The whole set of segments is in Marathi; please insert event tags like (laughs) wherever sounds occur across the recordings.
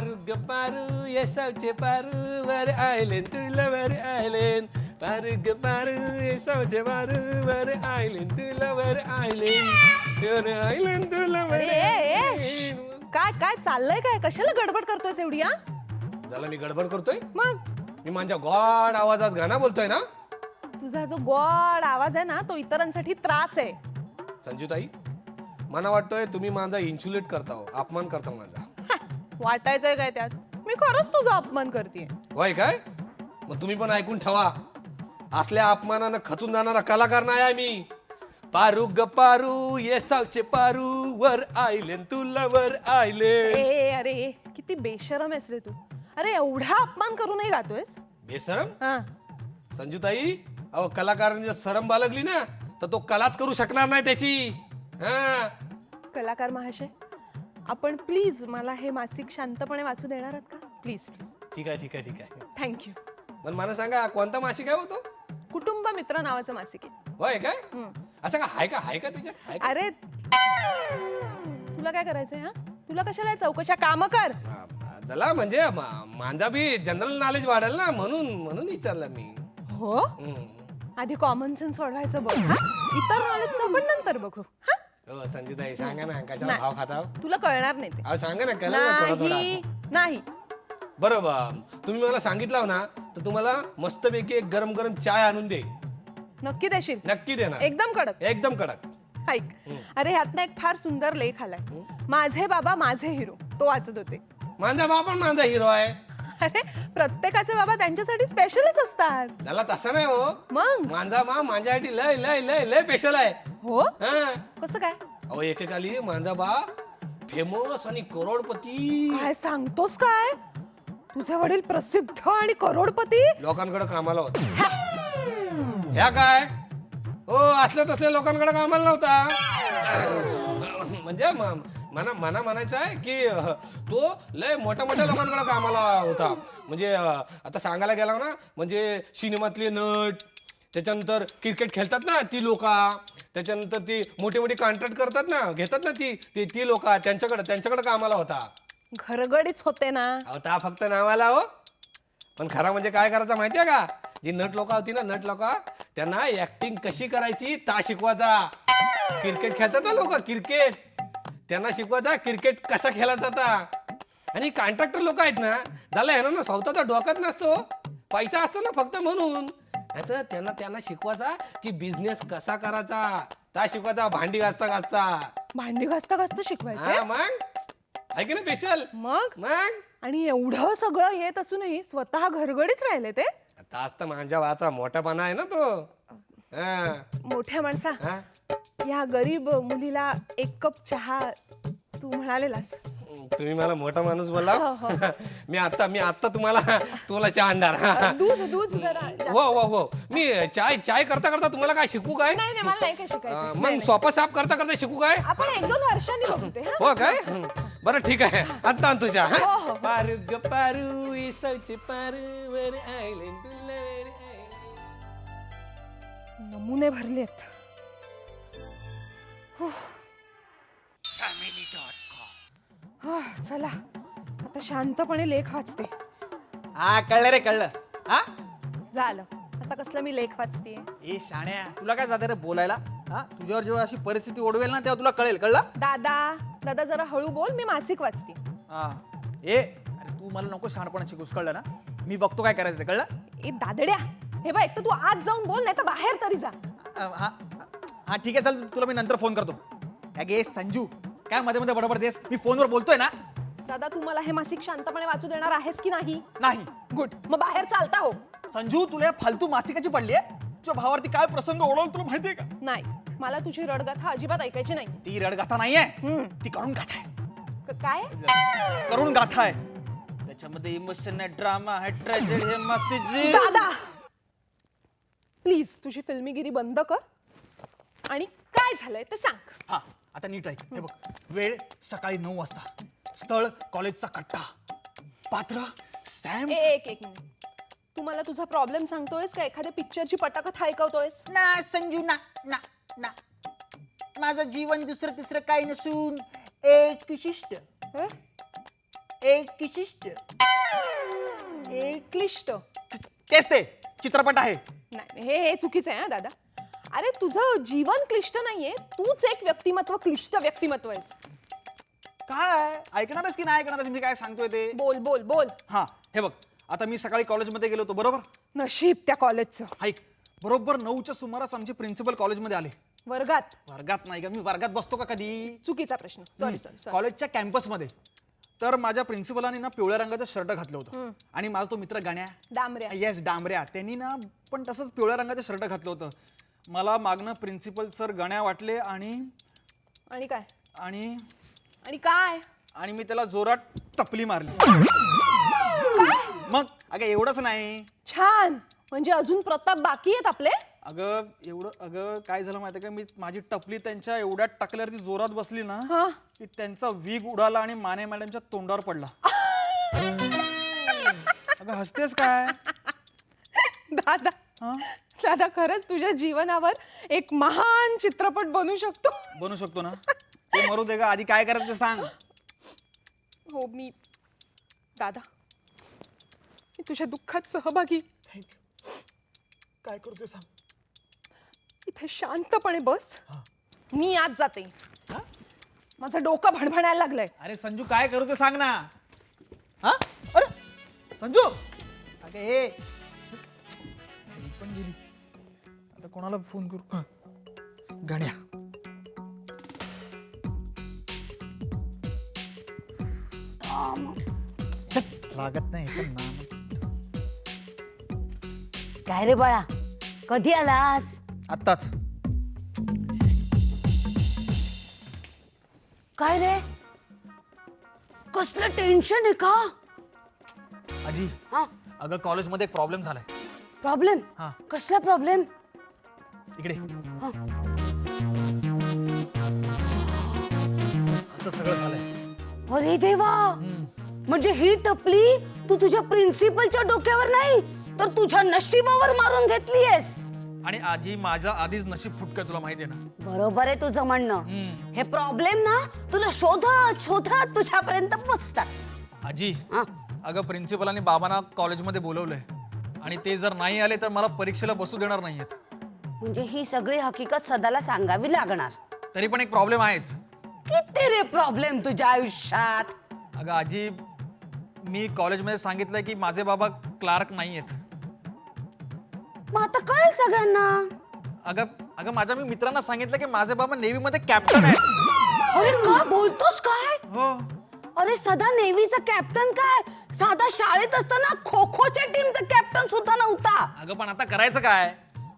पारू ग पारू येसावचे पारू वर आयलेन तुला वर आयलेन. पारू ग पारू येसावचे पारू वर आयलेन तुला वर आयलेन. वर आयलेन तुला वर ए, ए, आयलेन. काय काय चाललंय काय? कशाला गडबड करतोयस एवढी हा? झालं मी गडबड करतोय? मग? मी माझ्या गॉड आवाजात गाणं बोलतोय ना? तुझा जो गोड आवाज आहे ना तो इतरांसाठी त्रास आहे. संजूताई मला वाटतोय तुम्ही माझा इन्सुलेट करता हो अपमान करता माझा. हा, वाटायचंय काय त्यात? मी खरंच तुझा अपमान करते होय काय? मग तुम्ही पण ऐकून ठेवा. असल्या अपमानानं खचून जाणारा कलाकार नाही आहे मी. पारू ग पारू येसावचे पारू वर आयलेन तुला वर आयलेन ए अरे किती बेशरम आहेस रे तू. अरे एवढा अपमान करूनही गातोयस बेसरम हा. संजूताई अहो कलाकारांनी जर सरम बाळगली ना तर तो कलाच करू शकणार नाही त्याची. हा. कलाकार महाशय आपण प्लीज मला हे मासिक शांतपणे वाचू देणार आहात का? प्लीज प्लीज ठीक आहे ठीक आहे ठीक आहे. थँक्यू पण मला सांगा कोणता मासिक आहे होतो कुटुंब मित्र नावाचं मासिक आहे. होय काय? हम्म. असं का हाय का हाय का त्याच्यात हाय का? अरे तुला काय करायचंय हा? तुला कशाला या चौकशा काम कर? हा, झाला म्हणजे मा- माझा बी जनरल नॉलेज वाढेल ना म्हणून म्हणून विचारलं मी. हो? हम्म. आधी कॉमन सेन्स वाढवायचं बघ हा? इतर नॉलेजचं आपण नंतर बघू हा? हो संजूताई सांगा ना कशाला नाही. भाव खाता तुला कळणार नाही ते. अहो सांगा ना कळलं ना थोडा नाही थोडा नाही बरोबर तुम्ही मला सांगितलं ना तर तुम्हाला मस्तपैकी एक गरम गरम चाय आणून दे. नक्की देशील? नक्की देणार. एकदम कडक? एकदम कडक. ऐक. अरे ह्यातनं एक फार सुंदर लेख आलाय. माझे बाबा माझे हिरो. तो वाचत होते. माझा बाप पण माझा हिरो आहे. अरे प्रत्येकाचे बाबा त्यांच्यासाठी स्पेशलच असतात. झाला तसं नाही हो. मग? माझा मा माझ्यासाठी लय लय लय लय स्पेशल आहे. हो? हा. कसं काय? अहो एकेकाली माझा बा फेमस आणि करोडपती. काय सांगतोस काय? तुझे वडील प्रसिद्ध आणि करोडपती? लोकांकडे कामाला होता. ह्या काय? हो असल्या तसल्या लोकांकडे कामाला नव्हता. म्हणजे म- मना मना म्हणायचं आहे की अह, तो लय मोठ्या मोठ्या लोकांकडे कामाला होता. म्हणजे अह, आता सांगायला गेला ना म्हणजे सिनेमातले नट त्याच्यानंतर क्रिकेट खेळतात ना ती लोक त्याच्यानंतर ती मोठे मोठे कॉन्ट्रॅक्ट करतात ना घेतात ना ती ती ती लोक त्यांच्याकडे त्यांच्याकडे कामाला होता. घरगडीच होते ना. अहो ता फक्त नावाला हो. पण खरा म्हणजे काय करायचं माहितीये का? जी नट लोक होती ना नट लोक त्यांना ऍक्टिंग कशी करायची ता शिकवायचा. क्रिकेट खेळतात ना लोक क्रिकेट. त्यांना शिकवायचा क्रिकेट कसा खेळायचा आता आणि कॉन्ट्रॅक्टर लोक आहेत ना झालं आहे ना स्वतःचा डोक्यात नसतो. पैसा असतो ना फक्त म्हणून. नाहीतर त्यांना त्यांना शिकवायचा की बिझनेस कसा करायचा. ता शिकवायचा भांडी घासता घासता. भांडी घासता घासता हा शिकवायचं मग ऐक ना स्पेशल मग? मग? आणि एवढं सगळं येत असूनही स्वतः घरगडीच राहिले ते? आता आज तर माझ्या वाचा मोठापणा आहे ना तो. हा, मोठ्या माणसा. हा. या गरीब मुलीला एक कप चहा तू म्हणालेलास तुम्ही मला मोठा माणूस बोला हो, हो. (laughs) मी आता मी आता तुम्हाला तुला चहा आणणार. दूध दूध जरा जास्त. हो हो हो मी चाय चाय करता करता तुम्हाला काय शिकू काय नाही नाही मला नाही काय अं, शिकायचं मग सोपा साफ करता करता शिकू काय आपण एक दोन वर्षांनी हा? हो काय हं. बरं ठीक आहे आता आणतो चहा हो, हा? हो. पारू ग पारू इसवचे पारू वर आयलेन तुला वर. नमुने भरलेत हा, चला. आता शांतपणे लेख वाचते. हा कळलं रे कळलं. हा? झालं. आता कसलं मी लेख वाचते ए शाण्या तुला काय जाते रे बोलायला? हा? तुझ्यावर जेव्हा अशी परिस्थिती ओढवेल ना तेव्हा तुला कळेल कळलं? दादा दादा जरा हळू बोल मी मासिक वाचते. हा. ए अरे तू मला नको शहाणपणाची शिकूस कळलं ना? मी बघतो काय करायचं ते, कळलं? ए दादड्या हे बघ एक तर तू आज जाऊन बोल नाही तर बाहेर तरी जा. अ, हा. हा ठीक आहे चल तुला मी नंतर फोन करतो. काय गे संजू. काय मध्ये मध्ये बडबड देस? मी फोनवर बोलतोय ना? दादा तू मला हे मासिक शांतपणे वाचू देणार आहेस की नाही? नाही. गुड मग बाहेर चालता हो. संजू तुला या फालतू मासिकाची पडली आहे? तुझ्या भावावरती काय प्रसंग ओढवलं तुला माहितीये का? नाही. मला तुझी रडगाथा अजिबात ऐकायची नाही. ती रडगाथा नाहीये. हम्म. ती करून गाथा आहे. क- काय? करून गाथा आहे. त्याच्यामध्ये इमोशन आहे ड्रामा आहे ट्रॅजेडी आहे मेसेज दादा! प्लीज तुझी फिल्मीगिरी बंद कर. आणि काय झालंय ते सांग. हा आता नीट ऐक. हे बघ वेळ सकाळी नऊ वाजता. स्थळ कॉलेजचा कट्टा. पात्र सॅम. ए एक एक मिनिट. तू मला तुझा प्रॉब्लेम सांगतोयस का? एखाद्या पिक्चरची पटाकथा ऐकवतोयस ना संजू ना ना ना. माझं जीवन दुसरं तिसरं काही नसून एक विशिष्ट. हं? एक विशिष्ट. एक क्लिष्ट. तेच ते. चित्रपट आहे. नाही हे हे चुकीचं आहे हा दादा. अरे तुझं जीवन क्लिष्ट नाहीये. तूच एक व्यक्तिमत्व क्लिष्ट व्यक्तिमत्व आहेस. काय? ऐकणारच की नाही ऐकणारच? मी काय सांगतोय ते? बोल बोल बोल. हा हे बघ. आता मी सकाळी कॉलेजमध्ये गेलो होतो बरोबर? नशीब त्या कॉलेजचं. ऐक बरोबर नऊच्या सुमारास आमचे प्रिन्सिपल कॉलेजमध्ये आले. वर्गात. वर्गात नाही का? मी वर्गात बसतो का कधी? चुकीचा प्रश्न. सॉरी सॉरी सॉरी कॉलेजच्या कॅम्पसमध्ये. तर माझ्या प्रिन्सिपलांनी ना पिवळ्या रंगाचं शर्ट घातलं होतं. आणि माझा तो मित्र गाण्या. डांबऱ्या. येस डांबऱ्या. त्यांनी ना पण तसंच पिवळ्या रंगाचं शर्ट घातलं होतं. मला मागणं प्रिन्सिपल सर गण्या वाटले आणि आणि काय? आणि आणि काय? आणि मी त्याला जोरात टपली मारली. मग अगं एवढंच नाही. छान! म्हणजे अजून प्रताप बाकी आहेत आपले? अगं एवढं अगं काय झालं माहिती का? मी माझी टपली त्यांच्या एवढ्यात टाकल्यावरती जोरात बसली ना हा. की त्यांचा वीग उडाला आणि माने मॅडमच्या तोंडावर पडला. (laughs) अगं हसतेस काय? दादा हा? (laughs) दादा खरंच तुझ्या जीवनावर एक महान चित्रपट बनू शकतो. बनू शकतो ना? ते मरू दे का आधी काय करायचं ते सांग. हो मी दादा मी तुझ्या दुःखात सहभागी. काय करतोय सांग. इथे शांतपणे बस. हा. मी आज जाते. हा? माझं डोकं भणभणायला लागलंय. अरे संजू काय करू ते सांग ना. हा? अरे संजू. अगे हे पण गेली. कोणाला फोन करू. गण्या. लागत नाही नाम. काय रे बाळा? कधी आलास? आत्ताच. काय रे? कसलं टेन्शन आहे का? आजी हा. अगं कॉलेजमध्ये एक प्रॉब्लेम झालाय. प्रॉब्लेम हा. कसला प्रॉब्लेम इकडे. असं सगळं झालंय. अरे देवा. म्हणजे ही टपली तू तुझ्या प्रिन्सिपलच्या डोक्यावर नाही तर तुझ्या नशिबावर मारून घेतलीयस. आणि आजी माझं आधीच नशीब फुटकं तुला माहिती आहे ना? बरोबर आहे तुझं म्हणणं. हम्म. हे प्रॉब्लेम ना तुला शोधत शोधत तुझ्यापर्यंत पोचतात. आजी हा. अगं प्रिन्सिपलांनी बाबांना कॉलेजमध्ये बोलवलंय. आणि ते जर नाही आले तर मला परीक्षेला बसू देणार नाहीयेत. म्हणजे ही सगळी हकीकत सदाला सांगावी लागणार. तरी पण एक प्रॉब्लेम आहेच. किती रे प्रॉब्लेम तुझ्या आयुष्यात? अगं आजी मी कॉलेजमध्ये सांगितलंय की माझे बाबा क्लार्क नाही आहेत मग आता कळेल सगळ्यांना. अगं अगं माझ्या मी मित्रांना सांगितलं की माझे बाबा नेव्हीमध्ये कॅप्टन आहेत. अरे का बोलतोस काय? हो. अरे सदा नेव्हीचा कॅप्टन काय? साधा शाळेत असताना खो खोच्या टीमचा कॅप्टन सुद्धा नव्हता. अगं पण आता करायचं काय?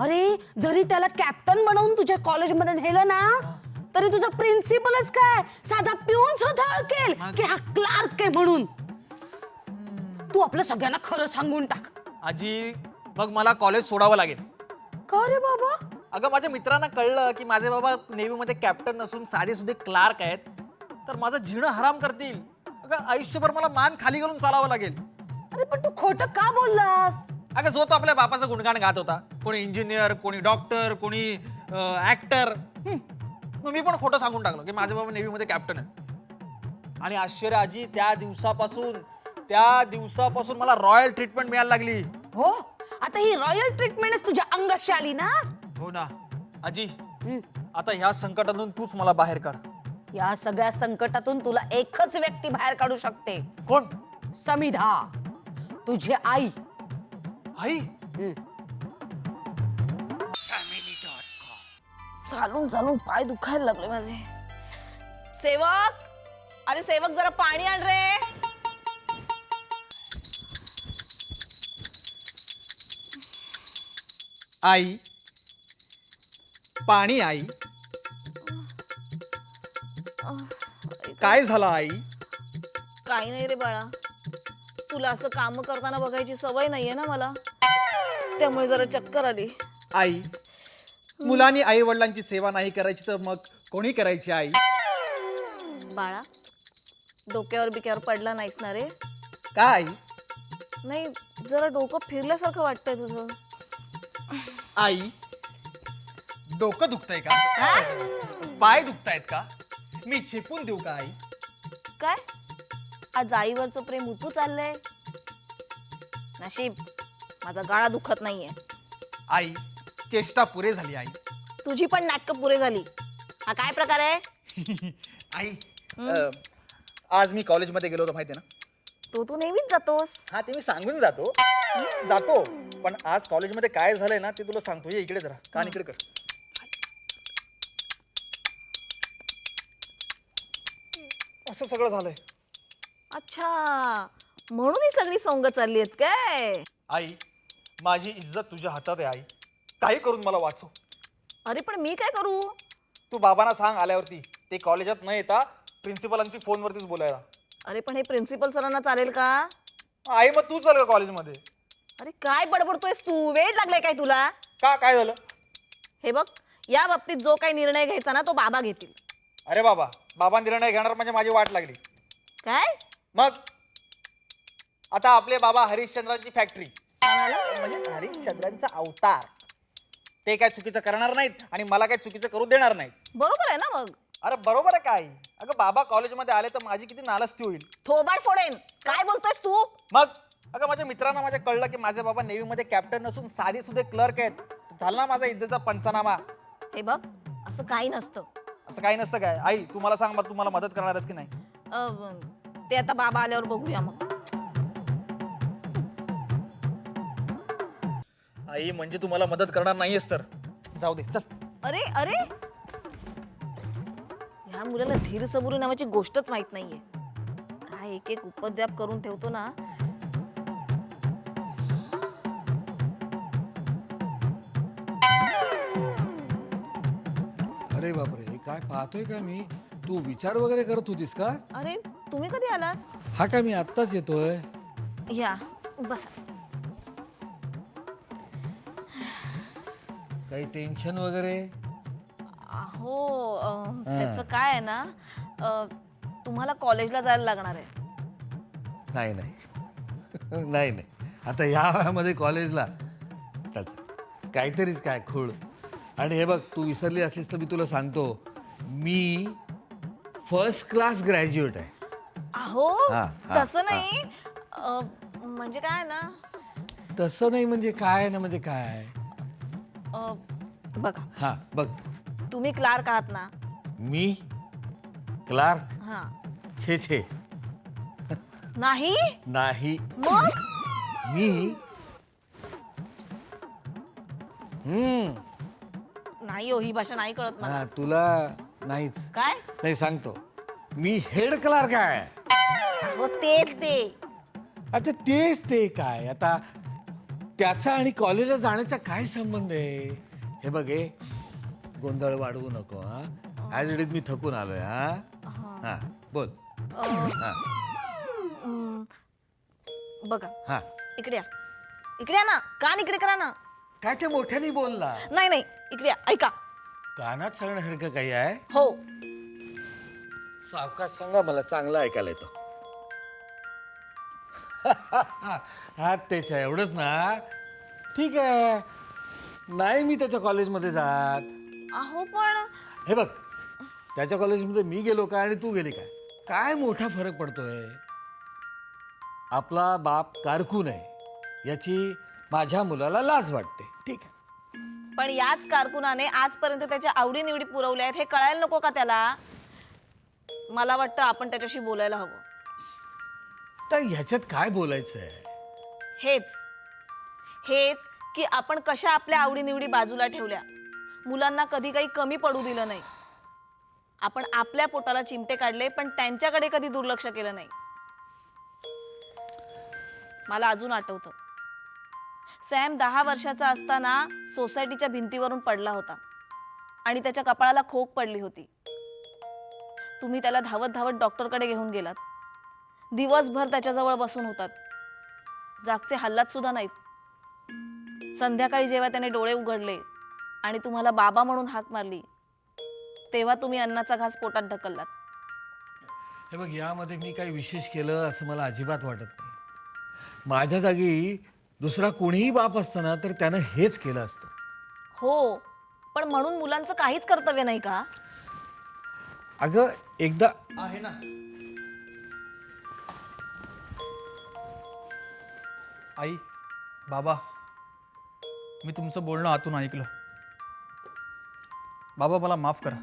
अरे जरी त्याला कॅप्टन बनवून तुझ्या कॉलेजमध्ये नेलं ना तरी तुझा प्रिन्सिपलच काय? साधा पिऊन सुद्धा ओळखेल की हा क्लार्क आहे म्हणून. तू आपलं सगळ्यांना खरं सांगून टाक. आजी मग मला कॉलेज सोडावं लागेल. का रे बाबा? अगं माझ्या मित्रांना कळलं की माझे बाबा नेव्हीमध्ये कॅप्टन नसून साधे सुधे क्लार्क आहेत. तर माझं झिणं हराम करतील. अगं आयुष्यभर मला मान खाली घालून चालावं लागेल. अरे पण तू खोटं का बोललास? अगं जो तो आपल्या बापाचं गुणगाण गात होता कोणी इंजिनियर कोणी डॉक्टर कोणी ऍक्टर मग मी पण खोटं सांगून टाकलं की माझे बाबा नेव्हीमध्ये कॅप्टन आहे आणि आश्चर्य आजी त्या दिवसापासून त्या दिवसापासून मला रॉयल ट्रीटमेंट मिळायला लागली. हो? आता ही रॉयल ट्रीटमेंटच तुझ्या अंगाशी आली ना? हो ना. आजी. आता ह्या संकटातून तूच मला बाहेर काढ. या सगळ्या संकटातून तुला एकच व्यक्ती बाहेर काढू शकते. कोण? समिधा. तुझी आई. आई. चालून चालून पाय दुखायला लागले माझे. सेवक अरे सेवक जरा पाणी आण रे. आई. पाणी आई काय झालं आई? काही नाही रे बाळा. तुला असं काम करताना बघायची सवय नाहीये ना मला? त्यामुळे जरा चक्कर आली. आई मुलांनी आई वडिलांची सेवा नाही करायची तर मग कोणी करायची आई? बाळा डोक्यावर बिक्यावर पडला नाहीस ना रे? काय नाही जरा डोकं फिरल्यासारखं वाटतंय तुझं. आई डोकं दुखतंय का? पाय दुखतायत का? मी चेपून देऊ का आई? काय? आज आईवरचं प्रेम उतू चाललंय. नशीब माझा गाळा दुखत नाहीये. आई चेष्टा पुरे झाली आई. तुझी पण नाटकं पुरे झाली. हा काय प्रकार आहे? (laughs) आई अ, आज मी कॉलेजमध्ये गेलो होतो माहिती आहे ना? तो तू नेहमीच जातोस. हा ते मी सांगून जातो. जातो पण आज कॉलेजमध्ये काय झालंय ना ते तुला सांगतो. ये इकडे जरा कान इकडे कर. असं सगळं झालंय. अच्छा. म्हणून ही सगळी सोंग चालली आहेत काय? आई माझी इज्जत तुझ्या हातात आहे आई. काही करून मला वाचव. अरे पण मी काय करू? तू बाबांना सांग आल्यावरती. ते कॉलेजात न येता प्रिन्सिपलांची फोनवरतीच बोलायला. अरे पण हे प्रिन्सिपल सरांना चालेल का? आई मग तू चल का कॉलेजमध्ये? अरे काय बडबडतोयस तू? वेळ लागलाय काय तुला? का काय झालं? हे बघ या बाबतीत जो काही निर्णय घ्यायचा ना तो बाबा घेतील. अरे बाबा बाबा निर्णय घेणार म्हणजे माझी वाट लागली. काय? मग आता आपले बाबा हरिश्चंद्रांची फॅक्टरी? म्हणजे हरिश्चंद्रांचा अवतार. ते काय चुकीचं करणार नाहीत आणि मला काय चुकीचं करू देणार नाहीत. बरोबर आहे ना मग? अरे बरोबर आहे काय? अगं बाबा कॉलेजमध्ये आले तर माझी किती नालस्ती होईल. थोबाड फोडेन. काय बोलतोयस तू? मग? अगं माझ्या मित्रांना माझ्या कळलं की माझे बाबा नेव्हीमध्ये कॅप्टन नसून साधी सुधे क्लर्क आहेत. झाला ना माझा इज्जतचा पंचनामा. हे बघ असं काही नसतं. असं काही नसतं काय? आई तू मला सांग मग तू मला मदत करणारच की नाही? अं, ते आता बाबा आल्यावर बघूया मग. आई म्हणजे तू मला मदत करणार नाहीयेस तर. जाऊ दे चल. अरे अरे! ह्या मुलाला धीर सबुरी नावाची गोष्टच माहीत नाहीये. काय एक एक उपद्व्याप करून ठेवतो ना. अरे बापरे हे काय पाहतोय का मी? तू विचार वगैरे करत होतीस का? अरे तुम्ही कधी आलात? हा का मी आत्ताच येतोय. या बसा. काही टेन्शन वगैरे? अहो अं, त्याचं काय आहे ना अं, तुम्हाला कॉलेजला जायला लागणार आहे. नाही नाही. (laughs) नाही नाही. आता या वयामध्ये कॉलेजला त्याचं काहीतरीच काय खूळ. आणि हे बघ तू विसरली असलीस तर मी तुला सांगतो. मी फर्स्ट क्लास ग्रॅज्युएट आहे. अहो हा, हा, तसं नाही. अं, म्हणजे काय ना? तसं नाही म्हणजे काय ना म्हणजे काय? अं, बघा. हां बघ. तुम्ही क्लार्क आहात ना? मी? क्लार्क? हा. छे छे. नाही? नाही. मग? मी? हम्म. नाही हो ही भाषा नाही कळत मला. हा तुला नाहीच. काय? नाही सांगतो. मी हेड क्लार्क आहे. हो तेच ते. अच्छा तेच ते काय? आता त्याचा आणि कॉलेजला जाण्याचा काय संबंध आहे? हे बघ गोंधळ वाढवू नको हा. ॲज इट इज मी थकून आलोय हा. हा. बोल. हा. बघा. हा. इकडे या. इकडे या ना. कान इकडे करा ना. काय ते मोठ्याने बोलला? नाही नाही. इकडे या. ऐका. कानात सांगण्यासारखं काही आहे? हो. सावकाश सांगा मला चांगलं ऐकायला येतं. हा तेच आहे एवढंच ना? ठीक आहे. नाही मी त्याच्या कॉलेजमध्ये जात. अहो पण हे बघ त्याच्या कॉलेजमध्ये मी गेलो काय आणि तू गेली काय काय मोठा फरक पडतोय? आपला बाप कारकून आहे. याची माझ्या मुलाला लाज वाटते. ठीक आहे. पण याच कारकुनाने आजपर्यंत त्याच्या आवडीनिवडी पुरवल्या आहेत हे कळायला नको का त्याला? मला वाटतं आपण त्याच्याशी बोलायला हवं. तर ह्याच्यात काय बोलायचं आहे हेच. हेच की आपण कशा आपल्या आवडीनिवडी बाजूला ठेवल्या. मुलांना कधी काही कमी पडू दिलं नाही. आपण आपल्या पोटाला चिमटे काढले पण त्यांच्याकडे कधी दुर्लक्ष केलं नाही. मला अजून आठवतं. सॅम दहा वर्षाचा असताना सोसायटीच्या भिंतीवरून पडला होता. आणि त्याच्या कपाळाला खोक पडली होती. तुम्ही त्याला धावत धावत डॉक्टरकडे घेऊन गेलात. दिवसभर त्याच्याजवळ बसून होतात. जागचे हल्लात सुद्धा नाहीत. संध्याकाळी जेव्हा त्याने डोळे उघडले आणि तुम्हाला बाबा म्हणून हाक मारली तेव्हा तुम्ही अन्नाचा घास पोटात ढकललात. हे बघ यामध्ये मी काही विशेष केलं असं मला अजिबात वाटत नाही. माझ्या जागी दुसरा कोणीही बाप असतं ना तर त्यानं हेच केलं असतं. हो पण म्हणून मुलांचं काहीच कर्तव्य नाही का? अगं एकदा आहे ना. आई बाबा मी तुमचं बोलणं आतून ऐकलं. बाबा मला माफ करा.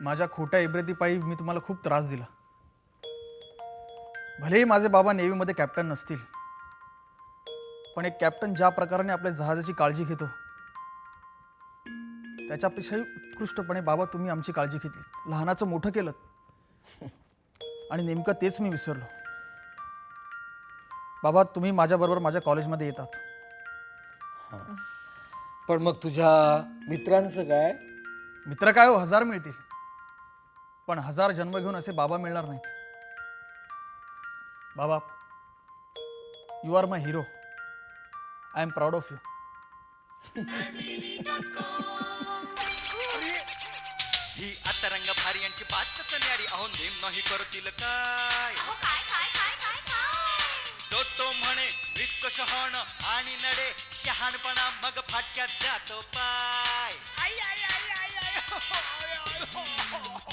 माझ्या खोट्या इब्रतीपायी मी तुम्हाला खूप त्रास दिला. भलेही माझे बाबा नेव्हीमध्ये कॅप्टन नसतील पण एक कॅप्टन ज्या प्रकाराने आपल्या जहाजाची काळजी घेतो त्याच्यापेक्षाही उत्कृष्टपणे बाबा तुम्ही आमची काळजी घेतली. लहानाचं मोठं केलं. आणि नेमकं तेच मी विसरलो. बाबा तुम्ही माझ्याबरोबर माझ्या कॉलेजमध्ये येतात. पण मग तुझ्या मित्रांचं काय? मित्र काय हो हजार मिळतील. पण हजार जन्म घेऊन असे बाबा मिळणार नाहीत. बाबा you are my hero I am proud of you ही आता रंग भारी यांची बातच न्यारी अहो नेम नाही करतील काय तो म्हणे मीच शहाण आणि नडे. शहाणपणा मग फाटक्यात जातो पाय. आई आई आई आई आई हो, हो, हो,